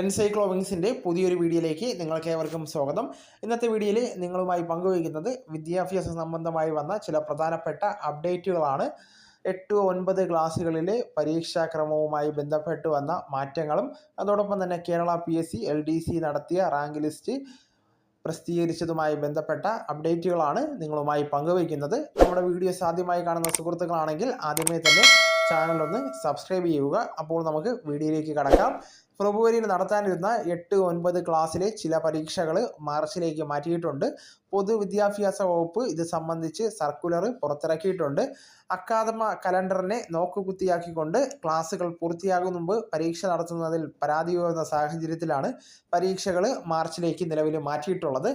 എൻസൈക്ലോവിങ്സിന്റെ പുതിയൊരു വീഡിയോയിലേക്ക് നിങ്ങൾക്ക് ഏവർക്കും സ്വാഗതം. ഇന്നത്തെ വീഡിയോയിൽ നിങ്ങളുമായി പങ്കുവയ്ക്കുന്നത് വിദ്യാഭ്യാസ സംബന്ധമായി വന്ന ചില പ്രധാനപ്പെട്ട അപ്ഡേറ്റുകളാണ്. എട്ട് ഒൻപത് ക്ലാസ്സുകളിലെ പരീക്ഷാക്രമവുമായി ബന്ധപ്പെട്ട് വന്ന മാറ്റങ്ങളും അതോടൊപ്പം തന്നെ കേരള പി എസ് സി നടത്തിയ റാങ്ക് ലിസ്റ്റ് പ്രസിദ്ധീകരിച്ചതുമായി ബന്ധപ്പെട്ട അപ്ഡേറ്റുകളാണ് നിങ്ങളുമായി പങ്കുവയ്ക്കുന്നത്. നമ്മുടെ വീഡിയോസ് ആദ്യമായി കാണുന്ന സുഹൃത്തുക്കളാണെങ്കിൽ ആദ്യമേ തന്നെ ചാനൽ ഒന്ന് സബ്സ്ക്രൈബ് ചെയ്യുക. അപ്പോൾ നമുക്ക് വീഡിയോയിലേക്ക് കടക്കാം. ഫെബ്രുവരിയിൽ നടത്താനിരുന്ന എട്ട് ഒൻപത് ക്ലാസ്സിലെ ചില പരീക്ഷകൾ മാർച്ചിലേക്ക് മാറ്റിയിട്ടുണ്ട്. പൊതുവിദ്യാഭ്യാസ വകുപ്പ് ഇത് സംബന്ധിച്ച് സർക്കുലർ പുറത്തിറക്കിയിട്ടുണ്ട്. അക്കാദമ കലണ്ടറിനെ നോക്കുകുത്തിയാക്കിക്കൊണ്ട് ക്ലാസ്സുകൾ പൂർത്തിയാകും മുമ്പ് പരീക്ഷ നടത്തുന്നതിൽ പരാതി ഉയർന്ന സാഹചര്യത്തിലാണ് പരീക്ഷകൾ മാർച്ചിലേക്ക് നിലവിൽ മാറ്റിയിട്ടുള്ളത്.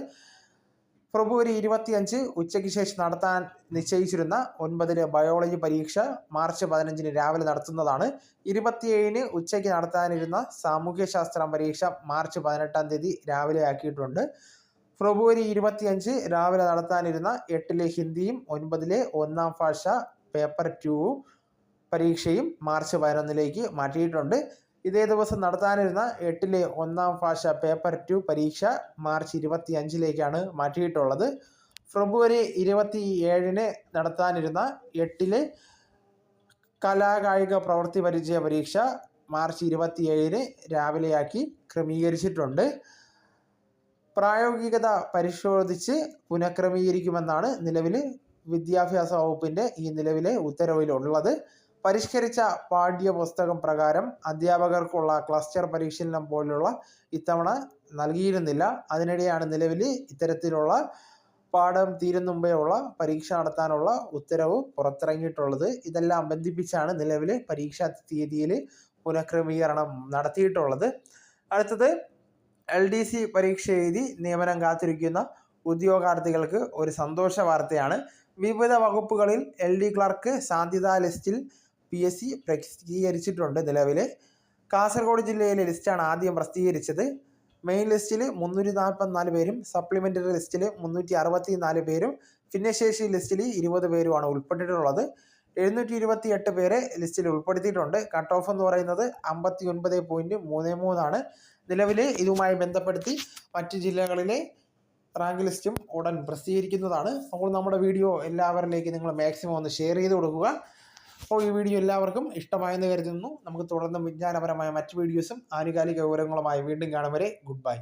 ഫെബ്രുവരി ഇരുപത്തിയഞ്ച് ഉച്ചയ്ക്ക് ശേഷം നടത്താൻ നിശ്ചയിച്ചിരുന്ന ഒൻപതിന് ബയോളജി പരീക്ഷ മാർച്ച് പതിനഞ്ചിന് രാവിലെ നടത്തുന്നതാണ്. ഇരുപത്തിയേഴിന് ഉച്ചയ്ക്ക് നടത്താനിരുന്ന സാമൂഹ്യശാസ്ത്രം പരീക്ഷ മാർച്ച് പതിനെട്ടാം തീയതി രാവിലെ ആക്കിയിട്ടുണ്ട്. ഫെബ്രുവരി ഇരുപത്തിയഞ്ച് രാവിലെ നടത്താനിരുന്ന എട്ടിലെ ഹിന്ദിയും ഒൻപതിലെ ഒന്നാം ഭാഷ പേപ്പർ ടു പരീക്ഷയും മാർച്ച് പതിനൊന്നിലേക്ക് മാറ്റിയിട്ടുണ്ട്. ഇതേ ദിവസം നടത്താനിരുന്ന എട്ടിലെ ഒന്നാം ഭാഷ പേപ്പർ ടു പരീക്ഷ മാർച്ച് ഇരുപത്തി അഞ്ചിലേക്കാണ് മാറ്റിയിട്ടുള്ളത്. ഫെബ്രുവരി ഇരുപത്തി ഏഴിന് നടത്താനിരുന്ന എട്ടിലെ കലാകായിക പ്രവൃത്തി പരിചയ പരീക്ഷ മാർച്ച് ഇരുപത്തി ഏഴിന് രാവിലെയാക്കി ക്രമീകരിച്ചിട്ടുണ്ട്. പ്രായോഗികത പരിശോധിച്ച് പുനഃക്രമീകരിക്കുമെന്നാണ് നിലവിൽ വിദ്യാഭ്യാസ വകുപ്പിന്റെ ഈ നിലവിലെ ഉത്തരവിലുള്ളത്. പരിഷ്കരിച്ച പാഠ്യപുസ്തകം പ്രകാരം അധ്യാപകർക്കുള്ള ക്ലസ്റ്റർ പരിശീലനം പോലുള്ള ഇത്തവണ നൽകിയിരുന്നില്ല. അതിനിടെയാണ് നിലവിൽ ഇത്തരത്തിലുള്ള പാഠം തീരും മുമ്പേയുള്ള പരീക്ഷ നടത്താനുള്ള ഉത്തരവ് പുറത്തിറങ്ങിയിട്ടുള്ളത്. ഇതെല്ലാം ബന്ധിപ്പിച്ചാണ് നിലവിൽ പരീക്ഷാ തീയതിയിൽ പുനഃക്രമീകരണം നടത്തിയിട്ടുള്ളത്. അടുത്തത് എൽ ഡി സി പരീക്ഷ എഴുതി നിയമനം കാത്തിരിക്കുന്ന ഉദ്യോഗാർത്ഥികൾക്ക് ഒരു സന്തോഷ വാർത്തയാണ്. വിവിധ വകുപ്പുകളിൽ എൽ ഡി ക്ലർക്ക് സാധ്യതാ ലിസ്റ്റിൽ പി എസ് സി പ്രസിദ്ധീകരിച്ചിട്ടുണ്ട് നിലവിൽ കാസർഗോഡ് ജില്ലയിലെ ലിസ്റ്റാണ് ആദ്യം പ്രസിദ്ധീകരിച്ചത്. മെയിൻ ലിസ്റ്റിൽ മുന്നൂറ്റി നാൽപ്പത്തിനാല് പേരും സപ്ലിമെന്ററി ലിസ്റ്റിൽ മുന്നൂറ്റി അറുപത്തി നാല് പേരും ഭിന്നശേഷി ലിസ്റ്റിൽ ഇരുപത് പേരുമാണ് ഉൾപ്പെട്ടിട്ടുള്ളത്. എഴുന്നൂറ്റി ഇരുപത്തി എട്ട് പേരെ ലിസ്റ്റിൽ ഉൾപ്പെടുത്തിയിട്ടുണ്ട്. കട്ട് ഓഫ് എന്ന് പറയുന്നത് അമ്പത്തി ഒൻപത് പോയിന്റ് മൂന്ന് മൂന്നാണ് നിലവിൽ ഇതുമായി ബന്ധപ്പെടുത്തി മറ്റ് ജില്ലകളിലെ റാങ്ക് ലിസ്റ്റും ഉടൻ പ്രസിദ്ധീകരിക്കുന്നതാണ്. അപ്പോൾ നമ്മുടെ വീഡിയോ എല്ലാവരിലേക്ക് നിങ്ങൾ മാക്സിമം ഒന്ന് ഷെയർ ചെയ്ത് കൊടുക്കുക. അപ്പോൾ ഈ വീഡിയോ എല്ലാവർക്കും ഇഷ്ടമായെന്ന് കരുതുന്നു. നമുക്ക് തുടർന്നും വിജ്ഞാനപരമായ മറ്റ് വീഡിയോസും ആനുകാലിക വിവരങ്ങളുമായി വീണ്ടും കാണും വരെ. Good bye